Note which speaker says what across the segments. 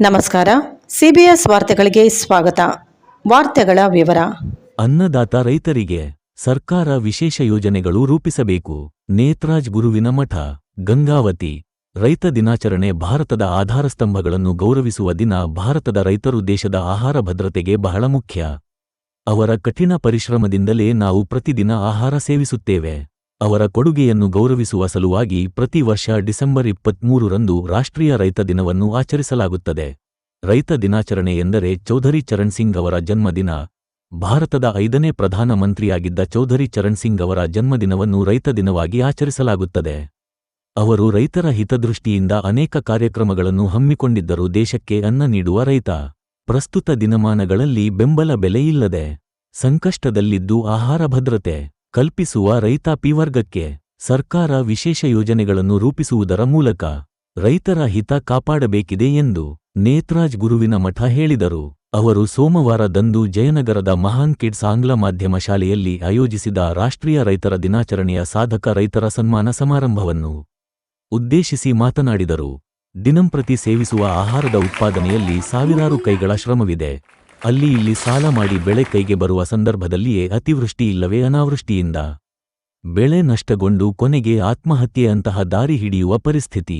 Speaker 1: ನಮಸ್ಕಾರ. ಸಿಬಿಎಸ್ ವಾರ್ತೆಗಳಿಗೆ ಸ್ವಾಗತ. ವಾರ್ತೆಗಳ ವಿವರ.
Speaker 2: ಅನ್ನದಾತ ರೈತರಿಗೆ ಸರ್ಕಾರ ವಿಶೇಷ ಯೋಜನೆಗಳು ರೂಪಿಸಬೇಕು. ನೇತ್ರಾಜ್ ಗುರುವಿನ ಮಠ, ಗಂಗಾವತಿ. ರೈತ ದಿನಾಚರಣೆ ಭಾರತದ ಆಧಾರಸ್ತಂಭಗಳನ್ನು ಗೌರವಿಸುವ ದಿನ ಭಾರತದ ರೈತರು ದೇಶದ ಆಹಾರ ಭದ್ರತೆಗೆ ಬಹಳ ಮುಖ್ಯ. ಅವರ ಕಠಿಣ ಪರಿಶ್ರಮದಿಂದಲೇ ನಾವು ಪ್ರತಿದಿನ ಆಹಾರ ಸೇವಿಸುತ್ತೇವೆ. ಅವರ ಕೊಡುಗೆಯನ್ನು ಗೌರವಿಸುವ ಸಲುವಾಗಿ ಪ್ರತಿ ವರ್ಷ ಡಿಸೆಂಬರ್ ಇಪ್ಪತ್ಮೂರರಂದು ರಾಷ್ಟ್ರೀಯ ರೈತ ದಿನವನ್ನು ಆಚರಿಸಲಾಗುತ್ತದೆ. ರೈತ ದಿನಾಚರಣೆ ಎಂದರೆ ಚೌಧರಿ ಚರಣ್ ಸಿಂಗ್ ಅವರ ಜನ್ಮದಿನ. ಭಾರತದ ಐದನೇ ಪ್ರಧಾನ ಮಂತ್ರಿಯಾಗಿದ್ದ ಚೌಧರಿ ಚರಣ್ ಸಿಂಗ್ ಅವರ ಜನ್ಮದಿನವನ್ನು ರೈತ ದಿನವಾಗಿ ಆಚರಿಸಲಾಗುತ್ತದೆ. ಅವರು ರೈತರ ಹಿತದೃಷ್ಟಿಯಿಂದ ಅನೇಕ ಕಾರ್ಯಕ್ರಮಗಳನ್ನು ಹಮ್ಮಿಕೊಂಡಿದ್ದರು ದೇಶಕ್ಕೆ ಅನ್ನ ನೀಡುವ ರೈತ. ಪ್ರಸ್ತುತ ದಿನಮಾನಗಳಲ್ಲಿ ಬೆಂಬಲ ಬೆಲೆ ಇಲ್ಲದೆ ಸಂಕಷ್ಟದಲ್ಲಿದ್ದು ಆಹಾರ ಭದ್ರತೆ. ಕಲ್ಪಿಸುವ ರೈತಾಪಿ ವರ್ಗಕ್ಕೆ ಸರ್ಕಾರ ವಿಶೇಷ ಯೋಜನೆಗಳನ್ನು ರೂಪಿಸುವುದರ ಮೂಲಕ ರೈತರ ಹಿತ ಕಾಪಾಡಬೇಕಿದೆ ಎಂದು ನೇತ್ರಾಜ್ ಗುರುವಿನ ಮಠ ಹೇಳಿದರು. ಅವರು ಸೋಮವಾರದಂದು ಜಯನಗರದ ಮಹಾನ್ ಕಿಡ್ಸ್ ಆಂಗ್ಲ ಮಾಧ್ಯಮ ಶಾಲೆಯಲ್ಲಿ ಆಯೋಜಿಸಿದ ರಾಷ್ಟ್ರೀಯ ರೈತರ ದಿನಾಚರಣೆಯ ಸಾಧಕ ರೈತರ ಸನ್ಮಾನ ಸಮಾರಂಭವನ್ನು ಉದ್ದೇಶಿಸಿ ಮಾತನಾಡಿದರು. ದಿನಂಪ್ರತಿ ಸೇವಿಸುವ ಆಹಾರದ ಉತ್ಪಾದನೆಯಲ್ಲಿ ಸಾವಿರಾರು ಕೈಗಳ ಶ್ರಮವಿದೆ. ಅಲ್ಲಿ ಇಲ್ಲಿ ಸಾಲ ಮಾಡಿ ಬೆಳೆ ಕೈಗೆ ಬರುವ ಸಂದರ್ಭದಲ್ಲಿಯೇ ಅತಿವೃಷ್ಟಿ ಇಲ್ಲವೇ ಅನಾವೃಷ್ಟಿಯಿಂದ? ಬೆಳೆ ನಷ್ಟಗೊಂಡು ಕೊನೆಗೆ ಆತ್ಮಹತ್ಯೆಯಂತಹ ದಾರಿ ಹಿಡಿಯುವ ಪರಿಸ್ಥಿತಿ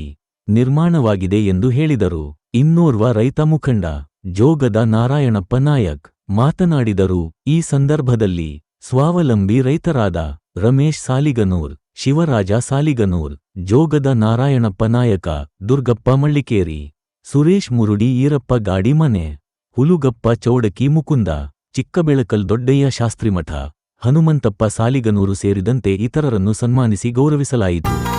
Speaker 2: ನಿರ್ಮಾಣವಾಗಿದೆ ಎಂದು ಹೇಳಿದರು. ಇನ್ನೋರ್ವ ರೈತ ಮುಖಂಡ ಜೋಗದ ನಾರಾಯಣಪ್ಪ ನಾಯಕ್ ಮಾತನಾಡಿದರು. ಈ ಸಂದರ್ಭದಲ್ಲಿ ಸ್ವಾವಲಂಬಿ ರೈತರಾದ ರಮೇಶ್ ಸಾಲಿಗನೂರ್, ಶಿವರಾಜ ಸಾಲಿಗನೂರ್, ಜೋಗದ ನಾರಾಯಣಪ್ಪ ನಾಯಕ ದುರ್ಗಪ್ಪ ಮಳ್ಳಿಕೇರಿ, ಸುರೇಶ್ ಮುರುಡಿ ಈರಪ್ಪ ಗಾಡಿ ಮನೆ ಹುಲುಗಪ್ಪ ಚೌಡಕಿ ಮುಕುಂದ ಚಿಕ್ಕಬೆಳಕಲ್ ದೊಡ್ಡಯ್ಯ ಶಾಸ್ತ್ರಿಮಠ ಹನುಮಂತಪ್ಪ ಸಾಲಿಗನೂರು ಸೇರಿದಂತೆ ಇತರರನ್ನು ಸನ್ಮಾನಿಸಿ ಗೌರವಿಸಲಾಯಿತು.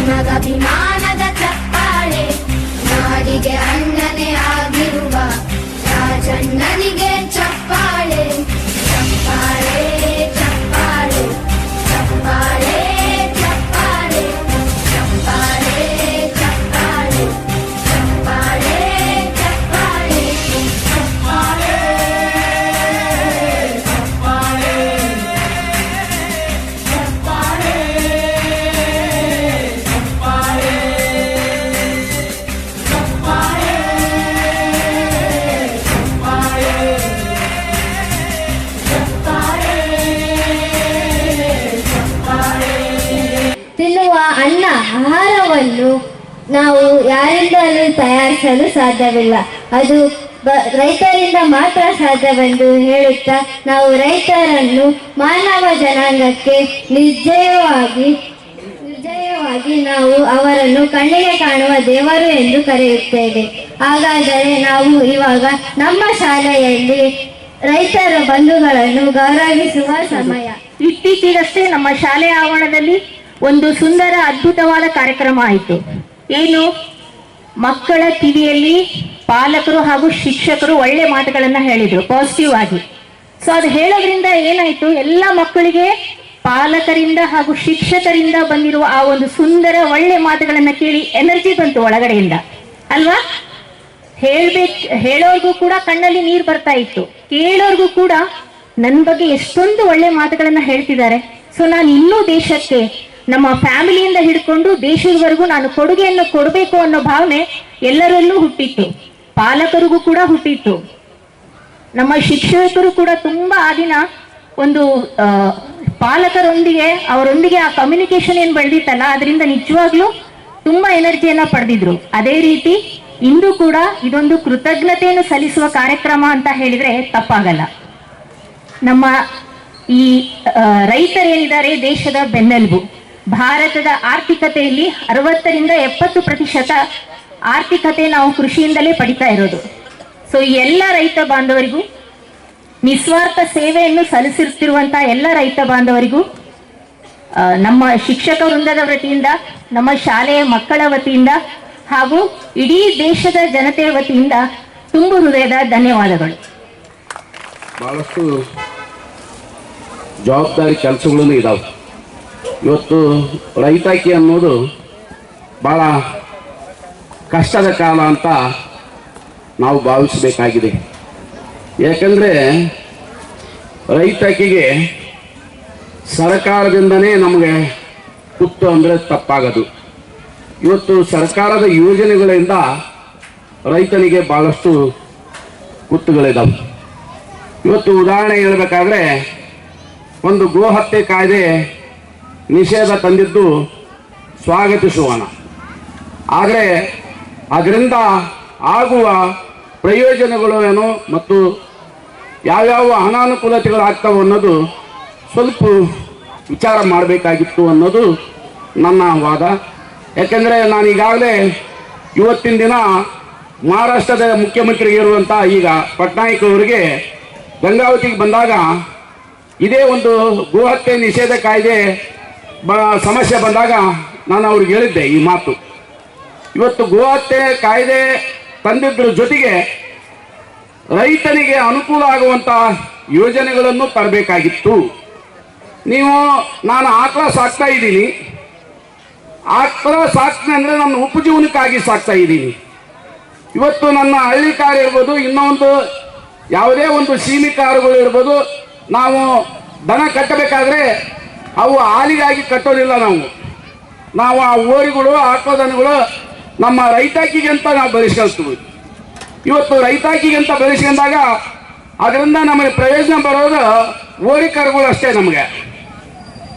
Speaker 3: ನಿಮಗಭಿಮಾನದ ಚಪ್ಪಾಳೆ ನಾಡಿಗೆ
Speaker 4: ನಾವು ಯಾರಿಂದಲೂ ತಯಾರಿಸಲು ಸಾಧ್ಯವಿಲ್ಲ. ಅದು ರೈತರಿಂದ ಮಾತ್ರ ಸಾಧ್ಯವೆಂದು ಹೇಳುತ್ತಾ, ನಾವು ರೈತರನ್ನು ಮಾನವ ಜನಾಂಗಕ್ಕೆ ನಿರ್ಜಯವಾಗಿ ನಿರ್ಜಯವಾಗಿ ನಾವು ಅವರನ್ನು ಕಣ್ಣಿಗೆ ಕಾಣುವ ದೇವರು ಎಂದು ಕರೆಯುತ್ತೇವೆ. ಹಾಗಾದರೆ ನಾವು ಇವಾಗ ನಮ್ಮ ಶಾಲೆಯಲ್ಲಿ ರೈತರ ಬಂಧುಗಳನ್ನು ಗೌರವಿಸುವ ಸಮಯ.
Speaker 5: ಇತ್ತೀಚೆಗಷ್ಟೇ ನಮ್ಮ ಶಾಲೆಯ ಆವರಣದಲ್ಲಿ ಒಂದು ಸುಂದರ ಅದ್ಭುತವಾದ ಕಾರ್ಯಕ್ರಮ ಆಯಿತು. ಏನು? ಮಕ್ಕಳ ಕಿವಿಯಲ್ಲಿ ಪಾಲಕರು ಹಾಗೂ ಶಿಕ್ಷಕರು ಒಳ್ಳೆ ಮಾತುಗಳನ್ನ ಹೇಳಿದ್ರು ಪಾಸಿಟಿವ್ ಆಗಿ. ಸೊ ಅದು ಹೇಳೋದ್ರಿಂದ ಏನಾಯ್ತು? ಎಲ್ಲ ಮಕ್ಕಳಿಗೆ ಪಾಲಕರಿಂದ ಹಾಗೂ ಶಿಕ್ಷಕರಿಂದ ಬಂದಿರುವ ಆ ಒಂದು ಸುಂದರ, ಒಳ್ಳೆ ಮಾತುಗಳನ್ನ ಕೇಳಿ ಎನರ್ಜಿ ಬಂತು ಒಳಗಡೆಯಿಂದ. ಅಲ್ವಾ? ಹೇಳ್ಬೇಕು, ಹೇಳೋರ್ಗೂ ಕೂಡ ಕಣ್ಣಲ್ಲಿ ನೀರು ಬರ್ತಾ ಇತ್ತು. ಕೇಳೋರ್ಗೂ ಕೂಡ ನನ್ನ ಬಗ್ಗೆ ಎಷ್ಟೊಂದು ಒಳ್ಳೆ ಮಾತುಗಳನ್ನ ಹೇಳ್ತಿದ್ದಾರೆ. ಸೊ ನಾನು ಇನ್ನೂ ದೇಶಕ್ಕೆ ನಮ್ಮ ಫ್ಯಾಮಿಲಿಯಿಂದ ಹಿಡ್ಕೊಂಡು ದೇಶದವರೆಗೂ ನಾನು ಕೊಡುಗೆಯನ್ನು ಕೊಡಬೇಕು ಅನ್ನೋ ಭಾವನೆ ಎಲ್ಲರಲ್ಲೂ ಹುಟ್ಟಿತ್ತು. ಪಾಲಕರಿಗೂ ಕೂಡ ಹುಟ್ಟಿತ್ತು. ನಮ್ಮ ಶಿಕ್ಷಕರು ಕೂಡ ತುಂಬಾ ಆ ದಿನ ಒಂದು ಪಾಲಕರೊಂದಿಗೆ, ಅವರೊಂದಿಗೆ ಆ ಕಮ್ಯುನಿಕೇಶನ್ ಏನ್ ಬೆಳೆದಿತ್ತಲ್ಲ ಅದರಿಂದ ನಿಜವಾಗ್ಲೂ ತುಂಬಾ ಎನರ್ಜಿಯನ್ನ ಪಡೆದಿದ್ರು. ಅದೇ ರೀತಿ ಇಂದು ಕೂಡ ಇದೊಂದು ಕೃತಜ್ಞತೆಯನ್ನು ಸಲ್ಲಿಸುವ ಕಾರ್ಯಕ್ರಮ ಅಂತ ಹೇಳಿದ್ರೆ ತಪ್ಪಾಗಲ್ಲ. ನಮ್ಮ ಈ ರೈತರೇನಿದ್ದಾರೆ ದೇಶದ ಬೆನ್ನೆಲುಬು. ಭಾರತದ ಆರ್ಥಿಕತೆಯಲ್ಲಿ ಅರವತ್ತರಿಂದ ಎಪ್ಪತ್ತು ಪ್ರತಿಶತ ಆರ್ಥಿಕತೆ ನಾವು ಕೃಷಿಯಿಂದಲೇ ಪಡಿತಾ ಇರೋದು. ಸೊ ಎಲ್ಲ ರೈತ ಬಾಂಧವರಿಗೂ, ನಿಸ್ವಾರ್ಥ ಸೇವೆಯನ್ನು ಸಲ್ಲಿಸುತ್ತಿರುವಂತ ಎಲ್ಲ ರೈತ ಬಾಂಧವರಿಗೂ ನಮ್ಮ ಶಿಕ್ಷಕ ವೃಂದದ ವತಿಯಿಂದ, ನಮ್ಮ ಶಾಲೆಯ ಮಕ್ಕಳ ವತಿಯಿಂದ ಹಾಗೂ ಇಡೀ ದೇಶದ ಜನತೆಯ ವತಿಯಿಂದ ತುಂಬು ಹೃದಯದ ಧನ್ಯವಾದಗಳು.
Speaker 6: ಬಹಳಷ್ಟು ಜವಾಬ್ದಾರಿ ಕೆಲಸಗಳನ್ನು ಇದಾವೆ. ಇವತ್ತು ರೈತಾಕಿ ಅನ್ನೋದು ಭಾಳ ಕಷ್ಟದ ಕಾಲ ಅಂತ ನಾವು ಭಾವಿಸಬೇಕಾಗಿದೆ. ಯಾಕಂದರೆ ರೈತಾಕಿಗೆ ಸರ್ಕಾರದಿಂದನೇ ನಮಗೆ ಕುತ್ತು ಅಂದರೆ ತಪ್ಪಾಗದು. ಇವತ್ತು ಸರ್ಕಾರದ ಯೋಜನೆಗಳಿಂದ ರೈತನಿಗೆ ಭಾಳಷ್ಟು ಕುತ್ತುಗಳಿದ್ದಾವೆ ಇವತ್ತು ಉದಾಹರಣೆ ಹೇಳಬೇಕಾದ್ರೆ ಒಂದು ಗೋಹತ್ಯೆ ಕಾಯ್ದೆ ನಿಷೇಧ ತಂದಿದ್ದು ಸ್ವಾಗತಿಸುವಣ ಆದರೆ ಅದರಿಂದ ಆಗುವ ಪ್ರಯೋಜನಗಳು ಏನು ಮತ್ತು ಯಾವ್ಯಾವ ಅನಾನುಕೂಲತೆಗಳಾಗ್ತವೆ ಅನ್ನೋದು ಸ್ವಲ್ಪ ವಿಚಾರ ಮಾಡಬೇಕಾಗಿತ್ತು ಅನ್ನೋದು ನನ್ನ ವಾದ. ಯಾಕೆಂದರೆ ನಾನು ಈಗಾಗಲೇ ಇವತ್ತಿನ ದಿನ ಮಹಾರಾಷ್ಟ್ರದ ಮುಖ್ಯಮಂತ್ರಿ ಇರುವಂಥ ಈಗ ಪಟ್ನಾಯಕ್ ಅವರಿಗೆ ಗಂಗಾವತಿಗೆ ಬಂದಾಗ ಇದೇ ಒಂದು ಗೋಹತ್ಯೆ ನಿಷೇಧ ಕಾಯ್ದೆ ಬ ಸಮಸ್ಯೆ ಬಂದಾಗ ನಾನು ಅವ್ರಿಗೆ ಹೇಳಿದ್ದೆ ಈ ಮಾತು. ಇವತ್ತು ಗೋಹತ್ಯೆ ಕಾಯ್ದೆ ತಂದಿದ್ದರ ಜೊತೆಗೆ ರೈತನಿಗೆ ಅನುಕೂಲ ಆಗುವಂತ ಯೋಜನೆಗಳನ್ನು ತರಬೇಕಾಗಿತ್ತು. ನೀವು, ನಾನು ಆಕಳ ಸಾಕ್ತಾ ಇದ್ದೀನಿ. ಆಕಳ ಸಾಕ್ತೀನಿ ಅಂದರೆ ನನ್ನ ಉಪಜೀವನಕ್ಕಾಗಿ ಸಾಕ್ತಾ ಇದ್ದೀನಿ. ಇವತ್ತು ನನ್ನ ಹಳ್ಳಿ ಕಾರ್ ಇರ್ಬೋದು, ಇನ್ನೊಂದು ಯಾವುದೇ ಒಂದು ಸೀಮಿ ಕಾರುಗಳು ಇರ್ಬೋದು, ನಾವು ದನ ಕಟ್ಟಬೇಕಾದ್ರೆ ಅವು ಹಾಲಿಗಾಗಿ ಕಟ್ಟೋದಿಲ್ಲ ನಾವು. ನಾವು ಆ ಓರಿಗಳು ಆಕೋದನಗಳು ನಮ್ಮ ರೈತಾಕಿಗೆ ಅಂತ ನಾವು ಬೆಳೆಸ್ಕೊಳ್ತೀವಿ ಇವತ್ತು ರೈತಾಕಿಗೆ ಅಂತ ಬೆಳೆಸ್ಕೊಂಡಾಗ ಅದರಿಂದ ನಮಗೆ ಪ್ರಯೋಜನ ಬರೋದು ಓರಿ ಕರುಗಳು ಅಷ್ಟೇ ನಮಗೆ.